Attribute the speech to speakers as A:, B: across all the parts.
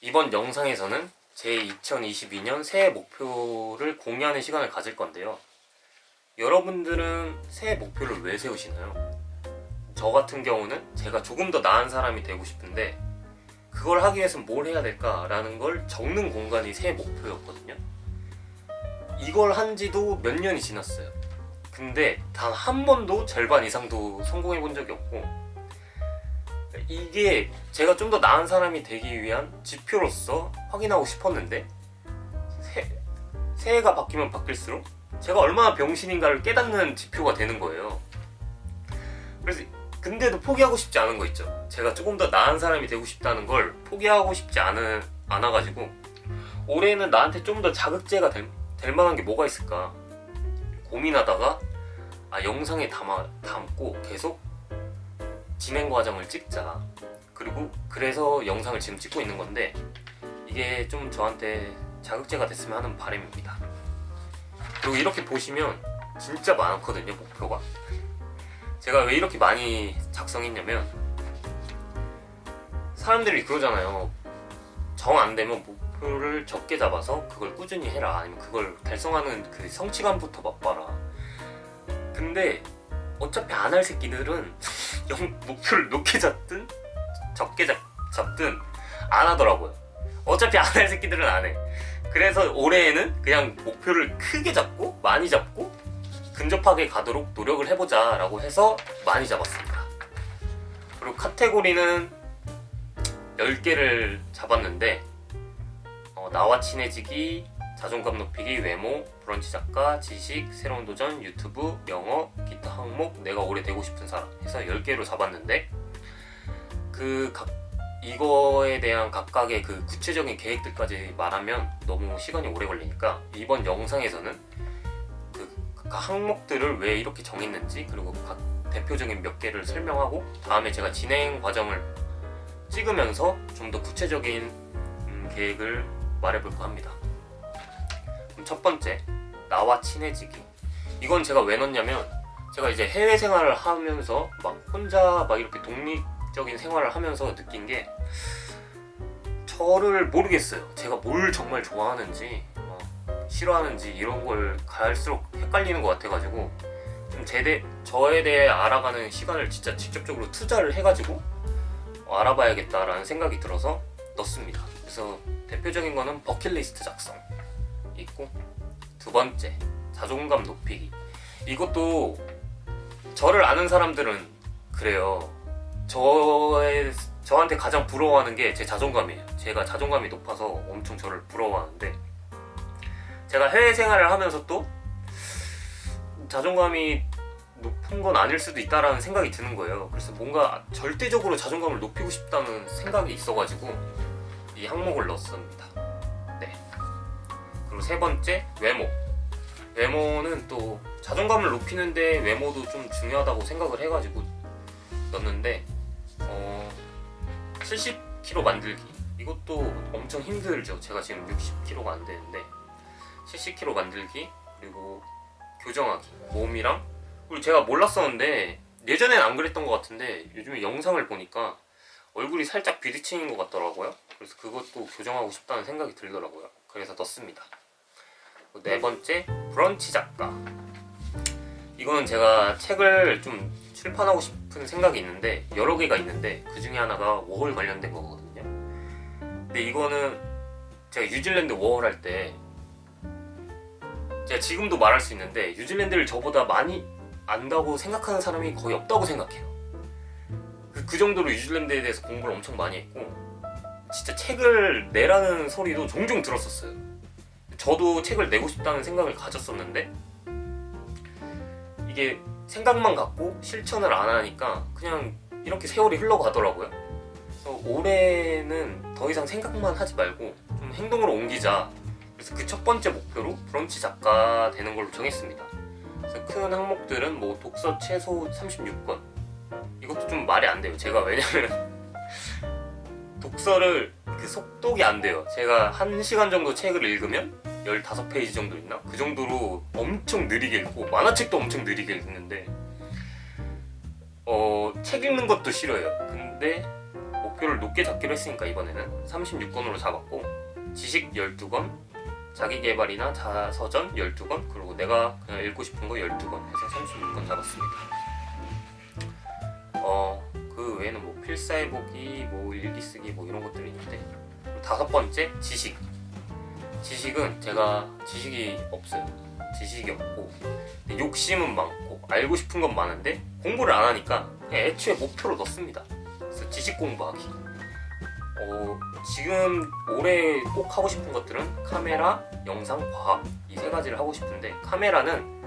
A: 이번 영상에서는 제 2022년 새해 목표를 공유하는 시간을 가질 건데요. 여러분들은 새해 목표를 왜 세우시나요? 저 같은 경우는 제가 조금 더 나은 사람이 되고 싶은데 그걸 하기 위해서 뭘 해야 될까라는 걸 적는 공간이 새해 목표였거든요. 이걸 한 지도 몇 년이 지났어요. 근데 단 한 번도 절반 이상도 성공해 본 적이 없고 이게 제가 좀 더 나은 사람이 되기 위한 지표로서 확인하고 싶었는데 새, 새해가 바뀌면 바뀔수록 제가 얼마나 병신인가를 깨닫는 지표가 되는 거예요. 그래서 근데도 포기하고 싶지 않은 거 있죠. 제가 조금 더 나은 사람이 되고 싶다는 걸 포기하고 싶지 않은 않아가지고 올해는 나한테 좀 더 자극제가 될, 될 만한 게 뭐가 있을까 고민하다가 아 영상에 담아 담고 계속 진행 과정을 찍자. 그리고 그래서 영상을 지금 찍고 있는 건데 이게 좀 저한테 자극제가 됐으면 하는 바람입니다. 그리고 이렇게 보시면 진짜 많거든요 목표가. 제가 왜 이렇게 많이 작성했냐면 사람들이 그러잖아요. 정 안 되면 목표를 적게 잡아서 그걸 꾸준히 해라. 아니면 그걸 달성하는 그 성취감부터 맛봐라. 근데 어차피 안 할 새끼들은 영 목표를 높게 잡든 적게 잡, 잡든 안 하더라고요. 어차피 안 할 새끼들은 안 해. 그래서 올해에는 그냥 목표를 크게 잡고 많이 잡고 근접하게 가도록 노력을 해보자 라고 해서 많이 잡았습니다. 그리고 카테고리는 10개를 잡았는데 어, 나와 친해지기, 자존감 높이기, 외모, 브런치 작가, 지식, 새로운 도전, 유튜브, 영어, 기타 항목, 내가 오래 되고 싶은 사람 해서 10개로 잡았는데 그 각, 이거에 대한 각각의 그 구체적인 계획들까지 말하면 너무 시간이 오래 걸리니까 이번 영상에서는 그각 항목들을 왜 이렇게 정했는지 그리고 각 대표적인 몇 개를 설명하고 다음에 제가 진행 과정을 찍으면서 좀 더 구체적인 음, 계획을 말해볼까 합니다. 그럼 첫 번째 나와 친해지기 이건 제가 왜 넣냐면 제가 이제 해외 생활을 하면서 막 혼자 막 이렇게 독립적인 생활을 하면서 느낀 게 저를 모르겠어요. 제가 뭘 정말 좋아하는지 어, 싫어하는지 이런 걸 갈수록 헷갈리는 것 같아가지고 좀 제대 저에 대해 알아가는 시간을 진짜 직접적으로 투자를 해가지고 어, 알아봐야겠다라는 생각이 들어서 넣습니다. 그래서 대표적인 거는 버킷리스트 작성 있고 두 번째 자존감 높이기 이것도 저를 아는 사람들은 그래요. 저의 저한테 가장 부러워하는 게 제 자존감이에요. 제가 자존감이 높아서 엄청 저를 부러워하는데 제가 해외 생활을 하면서 또 자존감이 높은 건 아닐 수도 있다라는 생각이 드는 거예요. 그래서 뭔가 절대적으로 자존감을 높이고 싶다는 생각이 있어가지고 이 항목을 넣었습니다. 네. 그리고 세 번째 외모. 외모는 또 자존감을 높이는데 외모도 좀 중요하다고 생각을 해가지고 넣었는데 어 70kg 만들기 이것도 엄청 힘들죠. 제가 지금 60kg가 안 되는데 70kg 만들기 그리고 교정하기 몸이랑 그리고 제가 몰랐었는데 예전엔 안 그랬던 것 같은데 요즘에 영상을 보니까 얼굴이 살짝 비대칭인 것 같더라고요. 그래서 그것도 교정하고 싶다는 생각이 들더라고요. 그래서 넣습니다. 네 번째 브런치 작가. 이거는 제가 책을 좀 출판하고 싶은 생각이 있는데 여러 개가 있는데 그 중에 하나가 워홀 관련된 거거든요. 근데 이거는 제가 뉴질랜드 워홀 할 때 제가 지금도 말할 수 있는데 뉴질랜드를 저보다 많이 안다고 생각하는 사람이 거의 없다고 생각해요. 그, 그 정도로 뉴질랜드에 대해서 공부를 엄청 많이 했고 진짜 책을 내라는 소리도 종종 들었었어요. 저도 책을 내고 싶다는 생각을 가졌었는데 이게 생각만 갖고 실천을 안 하니까 그냥 이렇게 세월이 흘러가더라고요. 그래서 올해는 더 이상 생각만 하지 말고 좀 행동으로 옮기자. 그래서 그 첫 번째 목표로 브런치 작가 되는 걸로 정했습니다. 그래서 큰 항목들은 뭐 독서 최소 36권. 이것도 좀 말이 안 돼요. 제가 왜냐면 독서를 그 속독이 안 돼요. 제가 1시간 정도 책을 읽으면 15페이지 정도 있나? 그 정도로 엄청 느리게 읽고 만화책도 엄청 느리게 읽는데 어, 책 읽는 것도 싫어요. 근데 목표를 높게 잡기로 했으니까 이번에는 36권으로 잡았고 지식 12권, 자기개발이나 자서전 12권, 그리고 내가 그냥 읽고 싶은 거 12권 해서 36권 잡았습니다. 어, 그 외에는 뭐 필사해보기, 뭐 일기쓰기 뭐 이런 것들이 있는데 다섯 번째 지식. 지식은 제가 지식이 없어요. 지식이 없고 욕심은 많고 알고 싶은 건 많은데 공부를 안 하니까 애초에 목표로 넣습니다. 그래서 지식 공부하기. 어, 지금 올해 꼭 하고 싶은 것들은 카메라, 영상, 과학 이 세 가지를 하고 싶은데 카메라는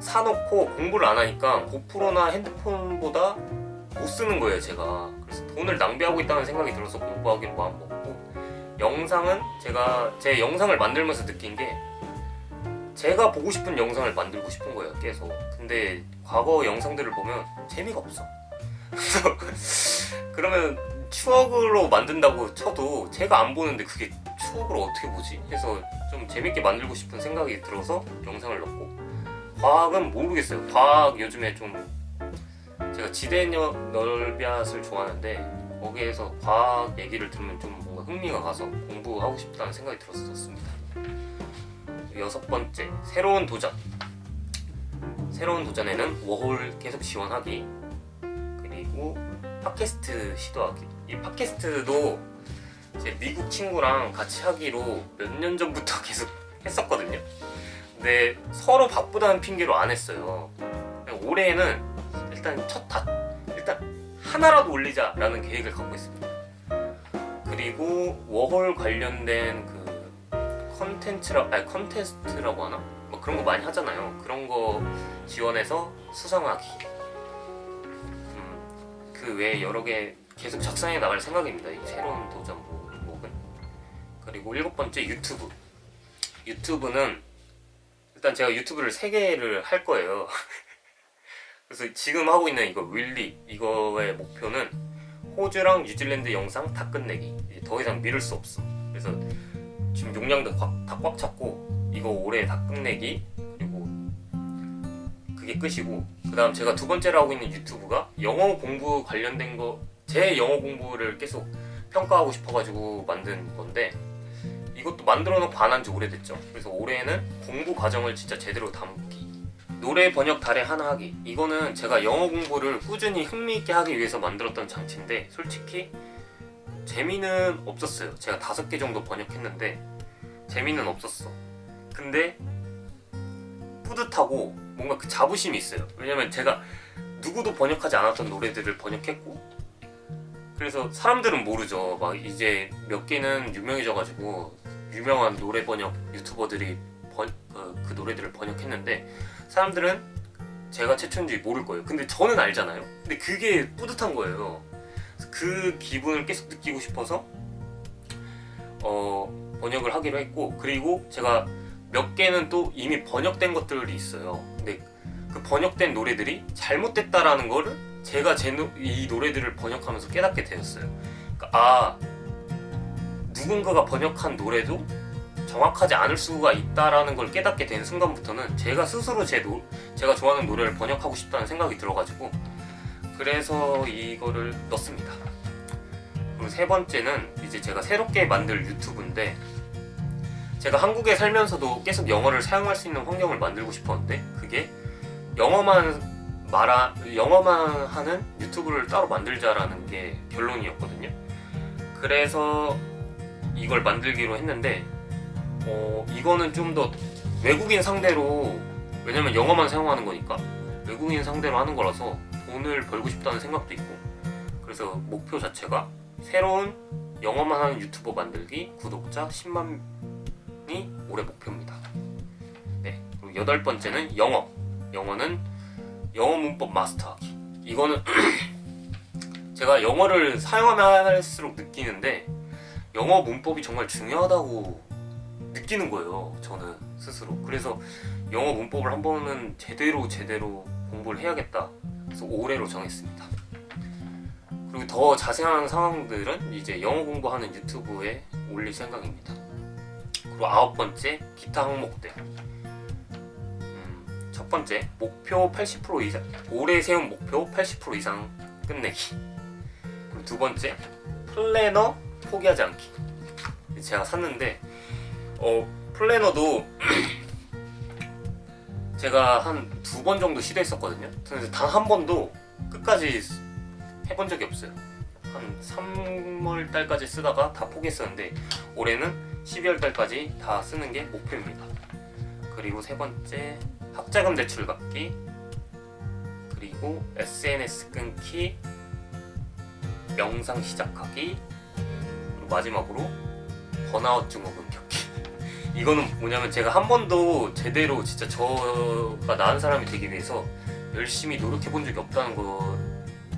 A: 사놓고 공부를 안 하니까 고프로나 핸드폰보다 못 쓰는 거예요 제가 그래서 돈을 낭비하고 있다는 생각이 들어서 공부하기로 마음 먹고 영상은 제가 제 영상을 만들면서 느낀 게 제가 보고 싶은 영상을 만들고 싶은 거예요 계속. 근데 과거 영상들을 보면 재미가 없어. 그러면 추억으로 만든다고 쳐도 제가 안 보는데 그게 추억으로 어떻게 보지? 해서 좀 재밌게 만들고 싶은 생각이 들어서 영상을 넣고. 과학은 모르겠어요. 과학 요즘에 좀 제가 지대 넓이앗을 좋아하는데 거기에서 과학 얘기를 들으면 좀 흥미가 가서 공부하고 싶다는 생각이 들었었습니다. 여섯 번째 새로운 도전. 새로운 도전에는 워홀 계속 지원하기 그리고 팟캐스트 시도하기. 이 팟캐스트도 제 미국 친구랑 같이 하기로 몇 년 전부터 계속 했었거든요. 근데 서로 바쁘다는 핑계로 안 했어요. 올해는 일단 첫 다, 일단 하나라도 올리자라는 계획을 갖고 있습니다 그리고 워홀 관련된 그 컨텐츠라 아니 컨테스트라고 하나? 뭐 그런 거 많이 하잖아요. 그런 거 지원해서 수상하기. 음, 그 외에 여러 개 계속 작성해 나갈 생각입니다. 이 새로운 도전 목은. 그리고 일곱 번째 유튜브. 유튜브는 일단 제가 유튜브를 세 개를 할 거예요. 그래서 지금 하고 있는 이거 윌리 이거의 목표는 호주랑 뉴질랜드 영상 다 끝내기. 더 이상 미룰 수 없어. 그래서 지금 용량도 다 꽉 찼고 이거 올해 다 끝내기 그리고 그게 끝이고 그 다음 제가 두 번째로 하고 있는 유튜브가 영어 공부 관련된 거 제 영어 공부를 계속 평가하고 싶어가지고 만든 건데 이것도 만들어 놓고 안 한 지 오래됐죠. 그래서 올해는 공부 과정을 진짜 제대로 담기. 노래 번역 달에 하나 하기. 이거는 제가 영어 공부를 꾸준히 흥미있게 하기 위해서 만들었던 장치인데 솔직히 재미는 없었어요. 제가 다섯 개 정도 번역했는데 재미는 없었어. 근데 뿌듯하고 뭔가 그 자부심이 있어요. 왜냐면 제가 누구도 번역하지 않았던 노래들을 번역했고 그래서 사람들은 모르죠. 막 이제 몇 개는 유명해져가지고 유명한 노래 번역 유튜버들이 번, 그, 그 노래들을 번역했는데 사람들은 제가 최초인지 모를 거예요. 근데 저는 알잖아요. 근데 그게 뿌듯한 거예요. 그 기분을 계속 느끼고 싶어서 어, 번역을 하기로 했고 그리고 제가 몇 개는 또 이미 번역된 것들이 있어요. 근데 그 번역된 노래들이 잘못됐다라는 거를 제가 제 이 노래들을 번역하면서 깨닫게 되었어요. 그러니까 아 누군가가 번역한 노래도 정확하지 않을 수가 있다라는 걸 깨닫게 된 순간부터는 제가 스스로 제 노, 제가 좋아하는 노래를 번역하고 싶다는 생각이 들어가지고 그래서 이거를 넣습니다. 그리고 세 번째는 이제 제가 새롭게 만들 유튜브인데 제가 한국에 살면서도 계속 영어를 사용할 수 있는 환경을 만들고 싶었는데 그게 영어만 말아 영어만 하는 유튜브를 따로 만들자라는 게 결론이었거든요. 그래서 이걸 만들기로 했는데 어, 이거는 좀 더 외국인 상대로 왜냐면 영어만 사용하는 거니까 외국인 상대로 하는 거라서 돈을 벌고 싶다는 생각도 있고. 그래서 목표 자체가 새로운 영어만 하는 유튜버 만들기 구독자 10만이 올해 목표입니다. 네 그리고 여덟 번째는 영어. 영어는 영어 문법 마스터하기. 이거는 제가 영어를 사용하면 할수록 느끼는데 영어 문법이 정말 중요하다고 느끼는 거예요 저는 스스로. 그래서 영어 문법을 한 번은 제대로 제대로 공부를 해야겠다 그래서 올해로 정했습니다. 그리고 더 자세한 상황들은 이제 영어 공부하는 유튜브에 올릴 생각입니다. 그리고 아홉 번째 기타 항목들. 음, 첫 번째 목표 80% 이상 올해 세운 목표 80% 이상 끝내기. 그리고 두 번째 플래너 포기하지 않기. 제가 샀는데 어 플래너도 제가 한 두 번 정도 시도했었거든요. 근데 단 한 번도 끝까지 해본 적이 없어요. 한 3월 달까지 쓰다가 다 포기했었는데 올해는 12월 달까지 다 쓰는 게 목표입니다. 그리고 세 번째 학자금 대출 갚기 그리고 SNS 끊기 명상 시작하기 그리고 마지막으로 번아웃 증후군 이거는 뭐냐면 제가 한 번도 제대로 진짜 저가 나은 사람이 되기 위해서 열심히 노력해 본 적이 없다는 거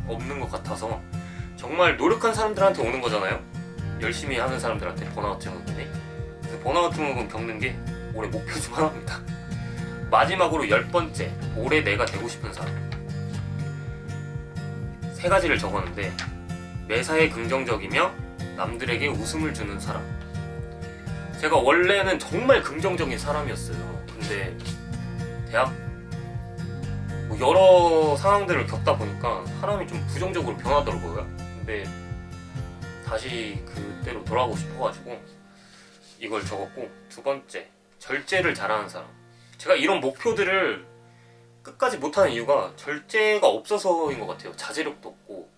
A: 없는 것 같아서 정말 노력한 사람들한테 오는 거잖아요. 열심히 하는 사람들한테 번아웃 증후군이. 그래서 번아웃 증후군 겪는 게 올해 목표 중 하나입니다. 마지막으로 열 번째 올해 내가 되고 싶은 사람. 세 가지를 적었는데 매사에 긍정적이며 남들에게 웃음을 주는 사람. 제가 원래는 정말 긍정적인 사람이었어요. 근데 대학 뭐 여러 상황들을 겪다 보니까 사람이 좀 부정적으로 변하더라고요. 근데 다시 그때로 돌아가고 싶어가지고 이걸 적었고 두 번째 절제를 잘하는 사람. 제가 이런 목표들을 끝까지 못하는 이유가 절제가 없어서인 것 같아요. 자제력도 없고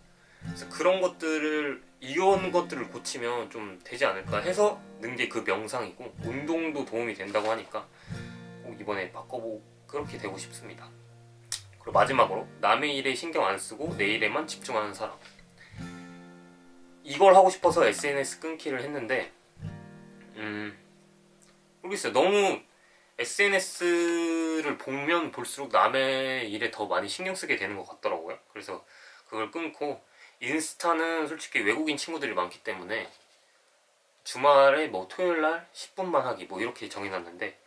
A: 그래서 그런 것들을 이런 것들을 고치면 좀 되지 않을까 해서 는 게 그 명상이고 운동도 도움이 된다고 하니까 꼭 이번에 바꿔보고 그렇게 되고 싶습니다. 그리고 마지막으로 남의 일에 신경 안 쓰고 내 일에만 집중하는 사람. 이걸 하고 싶어서 SNS 끊기를 했는데 음 모르겠어요. 너무 SNS를 보면 볼수록 남의 일에 더 많이 신경 쓰게 되는 것 같더라고요. 그래서 그걸 끊고 인스타는 솔직히 외국인 친구들이 많기 때문에 주말에 뭐 토요일 날 10분만 하기 뭐 이렇게 정해놨는데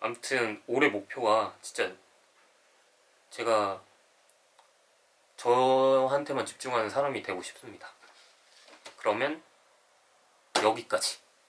A: 아무튼 올해 목표가 진짜 제가 저한테만 집중하는 사람이 되고 싶습니다. 그러면 여기까지.